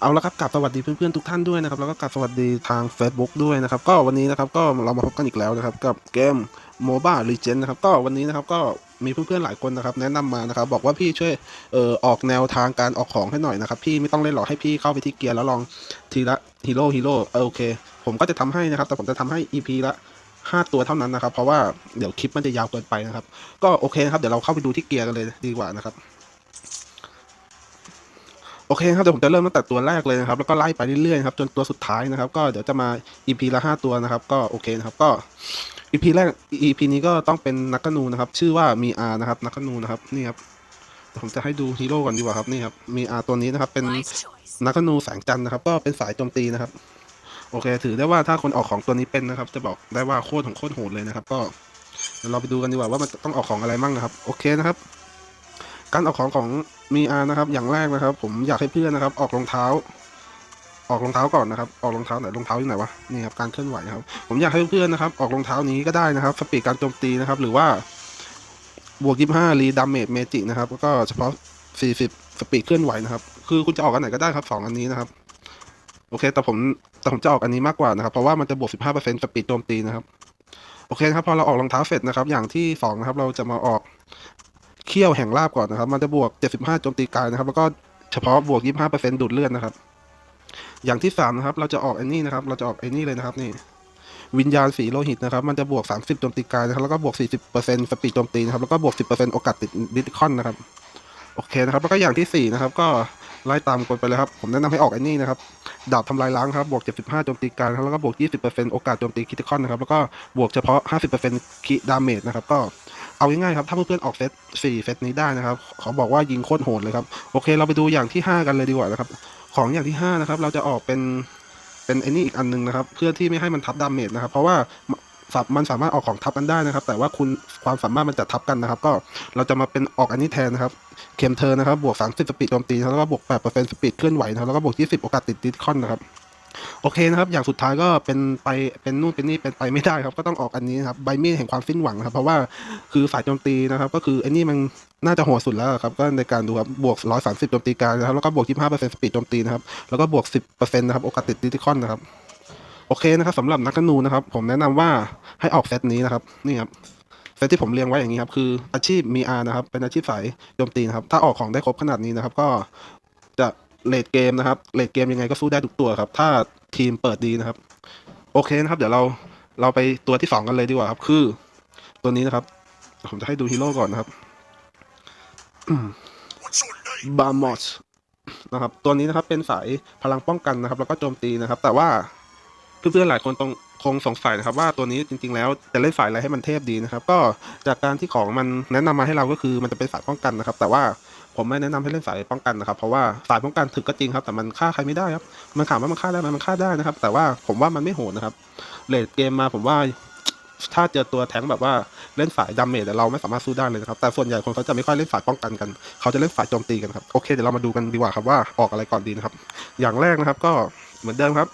เอาละครับกลับสวัสดีเพื่อนๆทุกท่านด้วยนะครับแล้วก็กลับสวัสดีทาง Facebook ด้วยนะครับก็วันนี้นะครับก็เรามาพบกันอีกแล้วนะครับกับเกม Mobile Legends นะครับก็วันนี้นะครับก็มีเพื่อนๆหลายคนนะครับแนะนำมานะครับบอกว่าพี่ช่วยเอ่อออกแนวทางการออกของให้หน่อยนะครับพี่ไม่ต้องเล่นหรอกให้พี่เข้าไปที่เกียร์แล้วลองทีละฮีโร่ฮีโร่เออโอเค ผมก็จะทำให้นะครับแต่ผมจะทำให้ EP ละห้าตัวเท่านั้นนะครับเพราะว่าเดี๋ยวคลิปมันจะยาวเกินไปนะครับก็โอเคครับเดี๋ยวเราเข้าไปดูที่เกียร์กันเลยดีกว่านะครับ โอเคครับเดี๋ยวผมจะเริ่มตั้งแต่ตัวแรกเลยนะครับแล้วก็ไล่ไปเรื่อยๆครับจนตัวสุดท้ายนะครับ ก็เดี๋ยวจะมา EP ละห้าตัวนะครับ ก็โอเคนะครับก็ EP แรก EP นี้ก็ต้องเป็นนักกนูนะครับ ชื่อว่ามีอานะครับนักกนูนะครับนี่ครับเดี๋ยวผมจะให้ดูฮีโร่ก่อนดีกว่าครับนี่ครับมีอาตัวนี้นะครับเป็นนักกนูแสงจันทร์นะครับ ก็เป็นสายโจมตีนะครับ โอเค ถือได้ว่าถ้าคนออกของตัวนี้เป็นนะครับ จะบอกได้ว่าโคตรของโคตรโหดเลยนะครับ ก็เดี๋ยวเราไปดูกันดีกว่าว่ามันต้องออกของอะไรมั่งนะครับ โอเคนะครับ การออกของของมีอานะครับ อย่างแรกนะครับ ผมอยากให้เพื่อนนะครับ ออกรองเท้า ออกรองเท้าก่อนนะครับ ออกรองเท้าไหนรองเท้าอยู่ไหนวะนี่ครับการเคลื่อนไหวครับ ผมอยากให้เพื่อนนะครับ ออกรองเท้านี้ก็ได้นะครับสปีดการโจมตีนะครับ หรือว่าบวกยี่ห้ารีดาเมจเมจิกนะครับแล้วก็เฉพาะสี่สิบสปีดเคลื่อนไหวนะครับ คือคุณจะออกอันไหนก็ได้ครับสองอันนี้นะครับ โอเค แต่ผมแต่ผมจะออกอันนี้มากกว่านะครับ เพราะว่ามันจะบวก15%สปีดโจมตีนะครับ โอเคนะครับ พอเราออกรองเท้าเสร็จนะครับ อย่างที่สองนะครับ เราจะมาออก เขี้ยวแห่งลาบก่อนนะครับ มันจะบวก 75โจมตีกายนะครับ แล้วก็เฉพาะบวก 25%ดูดเลือดนะครับ อย่างที่สามนะครับ เราจะออกไอ้นี่นะครับ เราจะออกไอ้นี่เลยนะครับนี่ วิญญาณสีโลหิตนะครับ มันจะบวก 30โจมตีกายนะครับ แล้วก็บวก 40%สปีดโจมตีนะครับ แล้วก็บวก 10%โอกาสติดดิสคอนนะครับ โอเคนะครับ แล้วก็อย่างที่สี่นะครับก็ไล่ตามกันไปเลยครับ ผมแนะนำให้ออกไอ้นี่นะครับ ดาบทำลายล้างครับ บวก 75โจมตีกายนะครับแล้วก็บวก 20%โอกาสโจมตีคิติคอนนะครับ แล้วก็บวกเฉพาะ 50%คิดาเมจนะครับ ก็ เอาง่ายๆครับ ถ้าเพื่อนๆออกเซต4เซตนี้ได้นะครับเขาบอกว่ายิงโคตรโหดเลยครับ โอเค เราไปดูอย่างที่ 5 กันเลยดีกว่านะครับ ของอย่างที่ 5 นะครับ เราจะออกเป็นเป็นไอ้นี่อีกอันหนึงนะครับ เพื่อที่ไม่ให้มันทับดาเมจนะครับ เพราะว่าสับมันสามารถออกของทับกันได้นะครับ แต่ว่าคุณความสามารถมันจะทับกันนะครับ ก็เราจะมาเป็นออกอันนี้แทนนะครับ เข็มเทอร์นะครับ บวก 30 สปีดโจมตีแล้วก็บวก8%สปีดเคลื่อนไหวนะครับแล้วก็บวก 20 โอกาสติดดิสคอนนะครับ โอเคนะครับ อย่างสุดท้ายก็เป็นไปเป็นนู่นเป็นนี่เป็นไปไม่ได้ครับ ก็ต้องออกอันนี้นะครับใบมีดแห่งความสิ้นหวังนะครับ เพราะว่าคือสายโจมตีนะครับ ก็คือไอ้นี่มันน่าจะโหดสุดแล้วครับ ก็ในการดูครับบวก130โจมตีการนะครับแล้วก็บวก25%สปีดโจมตีนะครับ แล้วก็บวก10%นต์นะครับโอกาสติดดิสคอนนะครับโอเคนะครับสำหรับนักธนูนะครับ ผมแนะนำว่าให้ออกเซตนี้นะครับนี่ครับเซตที่ผมเรียงไว้อย่างนี้ครับคืออาชีพมีอานะครับเป็นอาชีพสายโจมตีนะครับถ้าออกของได้ครบขนาดนี้นะครับ ก็จะ เลดเกมนะครับเลดเกมยังไงก็สู้ได้ทุกตัวครับ ถ้าทีมเปิดดีนะครับ โอเคนะครับ เดี๋ยวเราเราไปตัวที่สองกันเลยดีกว่าครับ คือ ตัวนี้นะครับ ผมจะให้ดูฮีโร่ก่อนนะครับบามอสนะครับ ตัวนี้นะครับเป็นสายพลังป้องกันนะครับ แล้วก็โจมตีนะครับ แต่ว่าเพื่อนๆหลายคนตรงคงสงสัยนะครับ ว่าตัวนี้จริง ๆ แล้วจะเล่นฝ่ายอะไรให้มันเทพดีนะครับ ก็จากการที่ของมันแนะนำมาให้เราก็คือมันจะเป็นสายป้องกันนะครับ แต่ว่า ผมไม่แนะนำให้เล่นสายป้องกันนะครับ เพราะว่าสายป้องกันถึกก็จริงครับ แต่มันฆ่าใครไม่ได้ครับ มันถามว่ามันฆ่าได้ไหมมันฆ่าได้นะครับ แต่ว่าผมว่ามันไม่โหดนะครับเลดเกมมาผมว่าถ้าเจอตัวแทงแบบว่าเล่นฝ่ายดาเมจเราไม่สามารถสู้ได้เลยนะครับ แต่ส่วนใหญ่คนเขาจะไม่ค่อยเล่นฝ่ายป้องกันกัน เขาจะเล่นฝ่ายโจมตีกันครับ โอเคเดี๋ยวเรามาดูกันดีกว่าครับว่าออกอะไรก่อนดีนะครับ อย่างแรกนะครับก็เหมือนเดิมครับ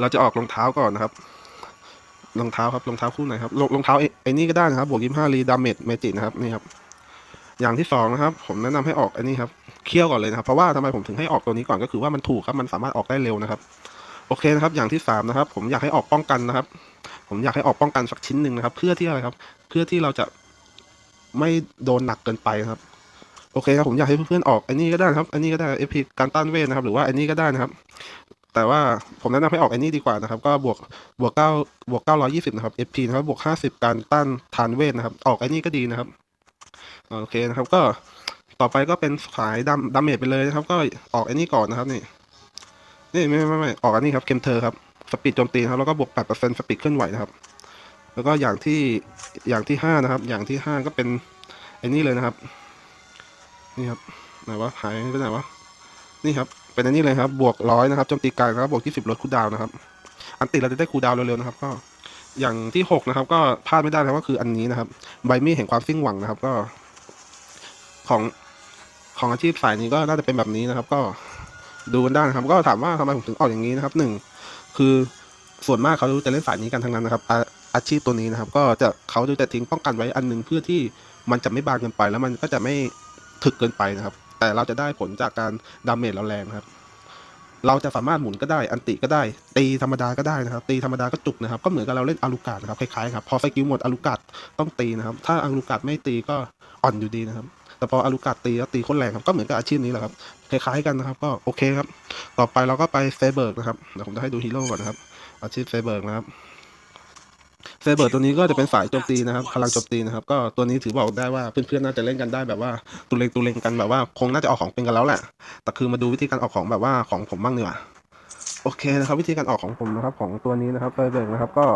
เราจะออกรองเท้าก่อนนะครับ รองเท้าครับรองเท้าคู่ไหนครับรองรองเท้าไอ้ไอ้นี่ก็ได้นะครับ บวกยี่ห้ารีดาเมจเมจินะครับนี่ครับ อย่างที่สองนะครับ ผมแนะนำให้ออกไอ้นี่ครับเคี่ยวก่อนเลยนะครับ เพราะว่าทำไมผมถึงให้ออกตัวนี้ก่อนก็คือว่ามันถูกครับมันสามารถออกได้เร็วนะครับ โอเคนะครับ อย่างที่สามนะครับ ผมอยากให้ออกป้องกันนะครับ ผมอยากให้ออกป้องกันสักชิ้นหนึ่งนะครับ เพื่อที่อะไรครับ เพื่อที่เราจะไม่โดนหนักเกินไปครับ โอเคครับผมอยากให้เพื่อนๆออกไอ้นี่ก็ได้ครับไอ้นี่ก็ได้เอพีการต้านเวทนะครับ หรือว่าไอ้นี่ก็ได้นะครับ แต่ว่าผมแนะนำให้ออกไอ้นี่ดีกว่านะครับ ก็บวกบวกเก้าบวกเก้าร้อยี่สิบนะครับ FP นะครับบวกห้าสิบการต้านทานเวทนะครับ ออกอ้นี่ก็ดีนะครับ โอเคนะครับก็ต่อไปก็เป็นสายดำดาเมจไปเลยนะครับ ก็ออกไอ้นี่ก่อนนะครับนี่นี่ไม่ไม่ไม่ไม่ออกอันนี้ครับเคมเทอครับสปีดโจมตีครับแล้วก็บวกแปดเปอร์เซ็นต์สปีดเคลื่อนไหวนะครับ แล้วก็อย่างที่อย่างที่ห้านะครับ อย่างที่ห้าก็เป็นไอ้นี่เลยนะครับ นี่ครับไหนวะหายไปไหนวะนี่ครับเป็นอันนี้เลยครับ บวกร้อยนะครับโจมตีกายนะครับบวกยี่สิบลดคูดาวนะครับ อันติเราจะได้คูดาวเร็วๆนะครับ ก็อย่างที่หกนะครับ ก็พลาดไม่ได้นะก็คืออันนี้นะครับ ใบมีดแห่งความสิ้นหวังนะครับ ก็ ของของอาชีพสายนี้ก็น่าจะเป็นแบบนี้นะครับ ก็ดูกันได้นะครับ ก็ถามว่าทำไมผมถึงออกอย่างนี้นะครับหนึ่งคือส่วนมากเขาจะเล่นสายนี้กันทั้งนั้นนะครับ อาอาชีพตัวนี้นะครับ ก็จะเขาจะทิ้งป้องกันไว้อันหนึ่งเพื่อที่มันจะไม่บางเกินไป แล้วมันก็จะไม่ถึกเกินไปนะครับ แต่เราจะได้ผลจากการดาเมจเราแรงครับ เราจะสามารถหมุนก็ได้ อันติก็ได้ ตีธรรมดาก็ได้นะครับ ตีธรรมดาก็จุกนะครับ ก็เหมือนกับเราเล่นอารุกาดนะครับ คล้ายๆครับ พอสกิลหมดอารุกาดต้องตีนะครับ ถ้าอารุกาดไม่ตีก็อ่อนอยู่ดีนะครับ แต่พออารุกาตีแล้วตีโคตรแรงครับก็เหมือนกับอาชีพนี้แหละครับคล้ายๆกันนะครับก็โอเคครับต่อไปเราก็ไปเซเบิร์กนะครับเดี๋ยวผมจะให้ดูฮีโร่ก่อนนะครับอาชีพเซเบิร์กนะครับเซเบิร์กตัวนี้ก็จะเป็นสายโจมตีนะครับพลังโจมตีนะครับ ก็ตัวนี้ถือบอกได้ว่าเพื่อนๆน่าจะเล่นกันได้แบบว่าตุเลงตุเลงกันแบบว่าคงน่าจะออกของเป็นกันแล้วแหละแต่คือมาดูวิธีการออกของแบบว่าของผมบ้างดีกว่าโอเคนะครับ วิธีการออกของผมนะครับ ของตัวนี้นะครับเซเบิร์กนะครับ ก็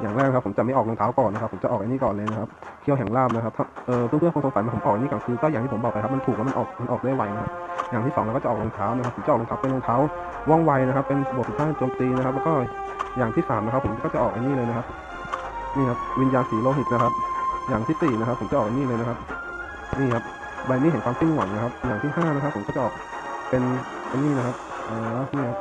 อย่างแรกครับผมจะไม่ออกรองเท้าก่อนนะครับผมจะออกไอ้นี่ก่อนเลยนะครับเขี้ยวแห่งลาบนะครับเออเพื่อนๆคงสงสัยมาผมออกอันนี่ก่อนคือก็อย่างที่ผมบอกไปครับมันถูกแล้วมันออกมันออกได้ไวนะครับอย่างที่สองเราก็จะออกรองเท้านะครับผมจะออกรองเท้าเป็นรองเท้าว่องไวนะครับ เป็นบวกสิบห้าโจมตีนะครับ แล้วก็อย่างที่สามนะครับ ผมก็จะออกไอ้นี่เลยนะครับนี่ครับวิญญาณสีโลหิตนะครับ อย่างที่สี่นะครับ ผมจะออกอันนี่เลยนะครับ นี่ครับใบนี้เห็นความสิ้นหวังนะครับ อย่างที่ห้านะครับ ผมก็จะออกเป็นอันนี้นะครับเอ่อนี่ครับ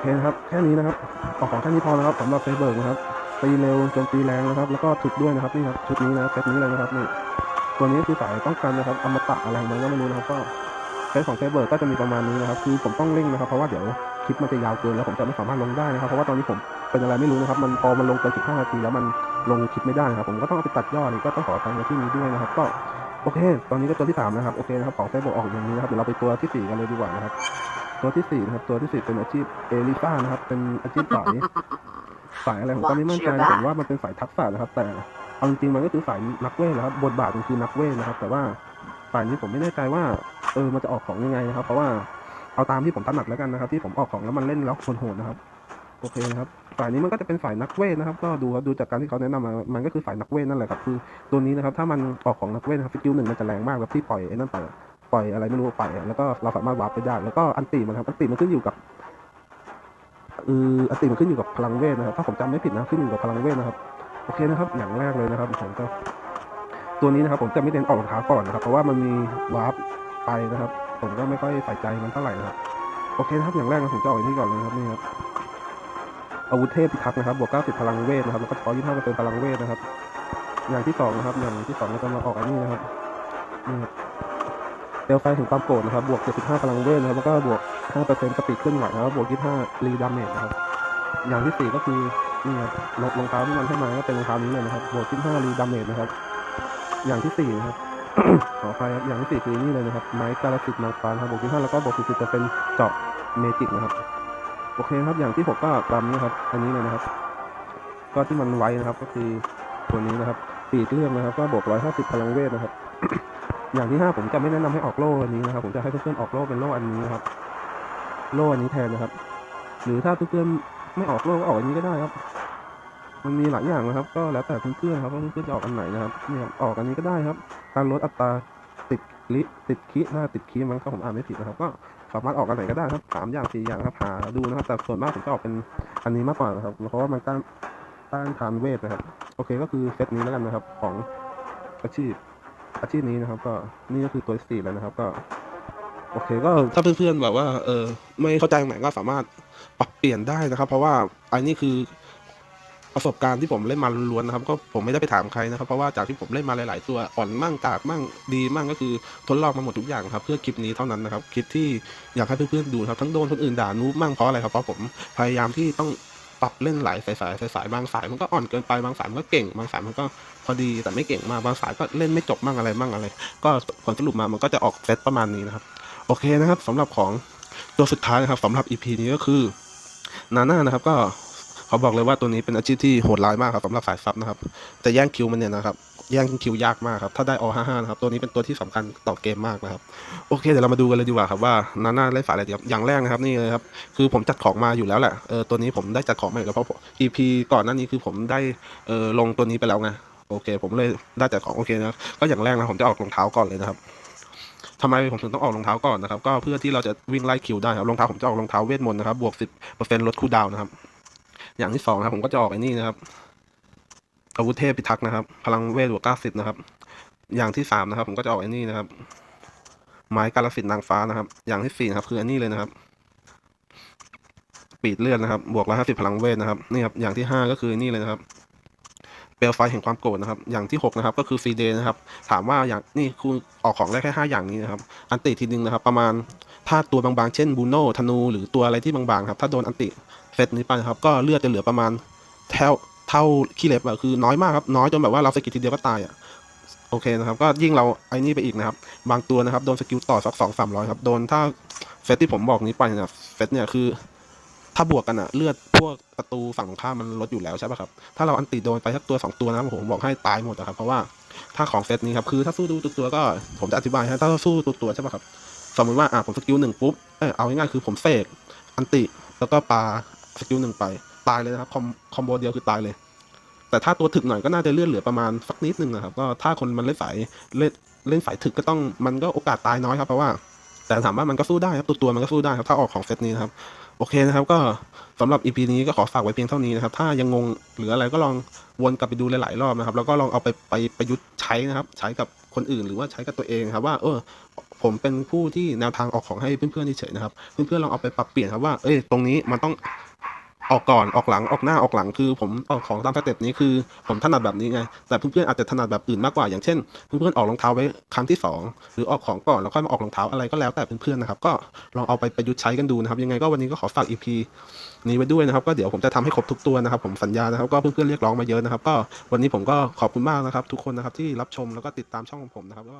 เคนะครับ แค่นี้นะครับออกของแค่นี้พอนะครับสำหรับเซเบิร์กนะครับตีเร็วโจมตีแรงนะครับ แล้วก็ถึกด้วยนะครับนี่ครับชุดนี้นะครับเซตนี้เลยนะครับนี่ตัวนี้คือสายป้องกันนะครับอมตะอะไรของมันก็ไม่รู้นะครับก็เซตของเซเบิร์กก็จะมีประมาณนี้นะครับคือผมต้องเร่งนะครับเพราะว่าเดี๋ยวคลิปมันจะยาวเกินแล้วผมจะไม่สามารถลงได้นะครับเพราะว่าตอนนี้ผมเป็นอะไรไม่รู้นะครับ มันพอมันลงเกิน15นาทีแล้วมันลงคลิปไม่ได้นะครับ ผมก็ต้องเอาไปตัดยอดนี่ก็ต้องขอทางที่นี้ด้วยนะครับ ก็โอเค ตอนนี้ก็ตัวที่3นะครับโอเคนะครับของเฟซบุ๊กออกอย่างนี้นะครับเดี๋ยวเราไปตัวที่4กันเลยดีกว่านะครับ ตัวที่4นะครับ ตัวที่4เป็นอาชีพเอลิซ่านะครับ เป็นอาชีพสายสายอะไรผมก็ไม่มั่นใจนะผมว่ามันเป็นสายทักษะนะครับ แต่เอาจริงๆมันก็คือสายนักเวทนะครับ บทบาทมันคือนักเวทนะครับ แต่ว่าฝ่ายนี้ผมไม่แน่ใจว่า เออมันจะออกของยังไงนะครับ เพราะว่าเอาตามที่ผมถนัดแล้วกันนะครับ ที่ผมออกของแล้วมันเล่นแล้วโหดๆนะครับโอเคนะครับฝ่ายนี้มันก็จะเป็นฝ่ายนักเวทนะครับ ก็ดูครับดูจากการที่เขาแนะนำมา มันก็คือฝ่ายนักเวทนั่นแหละครับ คือตัวนี้นะครับ ถ้ามันออกของนักเวทนะครับสกิลหนึ่งมันจะแรงมากแบบที่ปล่อยไอ้นั่นไปอะ ปล่อยอะไรไม่รู้ไปแล้วก็เราสามารถวาร์ปไปได้แล้วก็อันติมันครับอันติมันขึ้นอยู่กับเอออันติมันขึ้นอยู่กับพลังเวทนะครับ ถ้าผมจำไม่ผิดนะขึ้นอยู่กับพลังเวทนะครับโอเคนะครับ อย่างแรกเลยนะครับผมก็ตัวนี้นะครับผมจะไม่เน้นออกรองเท้าก่อนนะครับ เพราะว่ามันมีวาร์ปไปนะครับ ผมก็ไม่ค่อยใส่ใจมันเท่าไหร่นะครับโอเคนะครับอย่างแรกนะผมจะออกอันนี้ก่อนเลยครับนี่ครับอาวุธเทพพิทักษ์นะครับบวก90พลังเวทนะครับแล้วก็ทอ25เปอร์เซ็นต์พลังเวทนะครับ อย่างที่สองนะครับ อย่างที่สองเราจะมาออกอันนี้นะครับนี่ครับ เปลวไฟถึงความโกรธนะครับ บวก 75พลังเวทนะครับ แล้วก็บวก5เปอร์เซ็นต์สปีดเคลื่อนไหวนะครับ บวก 25 รีดามเมจนะครับ อย่างที่สี่ก็คือนี่ครับรองรองเท้าที่มันให้มาก็เป็นรองเท้านี้เลยนะครับ บวก 25 รีดามเมจนะครับ อย่างที่สี่นะครับ ขออภัยครับ อย่างที่สี่คือนี่เลยนะครับ ไม้กาลสิทธิ์นางฟ้านะครับบวก 25 แล้วก็บวก 40เปอร์เซ็นต์เจาะเมจิกนะครับ โอเคครับ อย่างที่หกก็ตามนี้ครับ อันนี้เลยนะครับ ก็ที่มันไว้นะครับ ก็คือตัวนี้นะครับปีกเรื่องนะครับ ก็บวกร้อยห้าสิบพลังเวทนะครับ อย่างที่ห้าผมจะไม่แนะนำให้ออกโล่อันนี้นะครับ ผมจะให้เพื่อนๆออกโล่เป็นโล่อันนี้นะครับ โล่อันนี้แทนนะครับ หรือถ้าเพื่อนๆไม่ออกโล่ก็ออกอันนี้ก็ได้ครับ มันมีหลายอย่างนะครับ ก็แล้วแต่เพื่อนๆครับว่าเพื่อนๆจะออกอันไหนนะครับเนี่ยครับออกอันนี้ก็ได้ครับ การลดอัตราติดลิติดคิถ้าติดคิมั้งครับผมอ่านไม่ผิดนะครับ ก็สามารถออกอันไหนก็ได้ครับสามอย่างสี่อย่างครับหาดูนะครับ แต่ส่วนมากผมจะออกเป็นอันนี้มากกว่านะครับ เพราะว่ามันต้านต้านทานเวทนะครับ โอเคก็คือเซตนี้แล้วกันนะครับของอาชีพ อาชีพนี้นะครับก็นี่ก็คือตัวสี่แล้วนะครับ ก็ โอเคก็ถ้าเพื่อนๆแบบว่า เออ ไม่เข้าใจตรงไหนก็สามารถปรับเปลี่ยนได้นะครับ เพราะว่าอันนี้คือประสบการณ์ที่ผมเล่นมาล้วนๆนะครับ ก็ผมไม่ได้ไปถามใครนะครับ เพราะว่าจากที่ผมเล่นมาหลาย ๆ ตัวอ่อนมั่งกากมั่งดีมั่งก็คือทดลองมาหมดทุกอย่างครับ เพื่อคลิปนี้เท่านั้นนะครับคลิปที่อยากให้เพื่อนๆดูครับทั้งโดนคนอื่นด่านูบมั่งเพราะอะไรครับเพราะผมพยายามที่ต้อง ปรับเล่นหลายสายสายสายบางสายมันก็อ่อนเกินไปบางสายมันก็เก่ง บางสายมันก็พอดีแต่ไม่เก่งมากบางสายก็เล่นไม่จบมั่งอะไรมั่งอะไร ก็ผลสรุปมามันก็จะออกเซตประมาณนี้นะครับ โอเคนะครับสำหรับของตัวสุดท้ายนะครับสำหรับ EP นี้ก็คือนาน่านะครับก็ขอบอกเลยว่าตัวนี้เป็นอาชีพที่โหดร้ายมากครับสำหรับสายซับนะครับแต่แย่งคิวมันเนี่ยนะครับ แย่งคิวยากมากครับ ถ้าได้อ55นะครับตัวนี้เป็นตัวที่สำคัญต่อเกมมากนะครับ โอเคเดี๋ยวเรามาดูกันเลยดีกว่าครับว่านาน่าเล่นฝ่ายอะไรดีครับอย่างแรกนะครับนี่เลยครับคือผมจัดของมาอยู่แล้วแหละเออตัวนี้ผมได้จัดของมาอยู่แล้วเพราะ EP ก่อนหน้านี้คือผมได้เออลงตัวนี้ไปแล้วไงโอเค ผมเลยได้จัดของโอเคนะก็อย่างแรกนะผมจะออกรองเท้าก่อนเลยนะครับทำไมผมถึงต้องออกรองเท้าก่อนนะครับ ก็เพื่อที่เราจะวิ่งไล่คิวได้ครับรองเท้าผมจะออกรองเท้าเวทมนต์นะครับบวกสิบเปอร์เซ็นต์ลดคูลดาวน์นะครับอย่างที่สองนะครับผมก็จะออกไอ้นี่นะครับ อาวุธเทพพิทักษ์นะครับ พลังเวทบวกเก้าสิบนะครับ อย่างที่สามนะครับ ผมก็จะออกไอ้นี่นะครับ ไม้กาลสิทธิ์นางฟ้านะครับ อย่างที่สี่นะครับ คืออันนี้เลยนะครับ ปีดเลือดนะครับ บวกร้อยห้าสิบพลังเวทนะครับ นี่ครับ อย่างที่ห้าก็คือนี่เลยนะครับเปลวไฟแห่งความโกรธนะครับ อย่างที่หกนะครับ ก็คือฟรีเดย์นะครับ ถามว่าอย่างนี่คุณออกของได้แค่ห้าอย่างนี้นะครับ อันติทีนึงนะครับ ประมาณถ้าตัวบางๆ เช่นบูโน่ธนู หรือตัวอะไรที่บางๆครับ ถ้าโดนอันติเซตนี้ไปนะครับ ก็เลือดจะเหลือประมาณเท่า เท่าขี้เล็บอะคือน้อยมากครับน้อยจนแบบว่าเราสกิลทีเดียวก็ตายอะโอเคนะครับก็ยิ่งเราไอ้นี่ไปอีกนะครับ บางตัวนะครับโดนสกิลต่อสักสองสามร้อยครับโดนถ้าเซตที่ผมบอกนี้ไปนี่ยเซตเนี่ยคือ ถ้าบวกกันอะเลือดพวกศัตรูฝั่งตรงข้ามมันลดอยู่แล้วใช่ป่ะครับถ้าเราอันติโดนไปสักตัวสองตัวนะผมบอกให้ตายหมดอะครับเพราะว่าถ้าของเซตนี้ครับคือถ้าสู้ดูตัวตัวก็ผมจะอธิบายให้ถ้าสู้ตัวตัวใช่ป่ะครับสมมติว่าอะผมสกิลหนึ่งปุ๊บเออเอาง่ายๆคือผมเสกอันติแล้วก็ปาสกิลหนึ่งไป ตายเลยนะครับคอมคอมโบเดียวคือตายเลย แต่ถ้าตัวถึกหน่อยก็น่าจะเลื่อนเหลือประมาณสักนิดนึงนะครับ ก็ถ้าคนมันเล่นสายเล่นเล่นสายถึกก็ต้องมันก็โอกาสตายน้อยครับเพราะว่า แต่ถามว่ามันก็สู้ได้ครับตัวตัวมันก็สู้ได้ครับถ้าออกของเซตนี้นะครับโอเคนะครับก็สำหรับ EP นี้ก็ขอฝากไว้เพียงเท่านี้นะครับ ถ้ายังงงหรืออะไรก็ลองวนกลับไปดูหลาย ๆ รอบนะครับ แล้วก็ลองเอาไปไปประยุทธ์ใช้นะครับ ใช้กับคนอื่นหรือว่าใช้กับตัวเองครับว่า เออ ผมเป็นผู้ที่แนวทางออกของให้เพื่อนๆเฉยๆนะครับ เพื่อนๆลองเอาไปปรับเปลี่ยนครับว่า เอ้ยตรงนี้มันต้อง ออกก่อนออกหลังออกหน้าออกหลังคือ ผมออกของตามสเต็ปนี้คือผมถนัดแบบนี้ไง แต่เพื่อนๆอาจจะถนัดแบบอื่นมากกว่าอย่างเช่น เพื่อนๆออกรองเท้าไว้ครั้งที่สองหรือออกของก่อนแล้วค่อยมาออกรองเท้าอะไรก็แล้วแต่เพื่อนๆนะครับก็ลองเอาไปประยุทธ์ใช้กันดูนะครับ ยังไงก็วันนี้ก็ขอฝาก EP นี้ไว้ด้วยนะครับ ก็เดี๋ยวผมจะทำให้ครบทุกตัวนะครับ ผมสัญญานะครับก็เพื่อนๆเรียกร้องมาเยอะนะครับ ก็วันนี้ผมก็ขอบคุณมากนะครับ ทุกคนนะครับที่รับชมแล้วก็ติดตามช่องของผมนะครับก็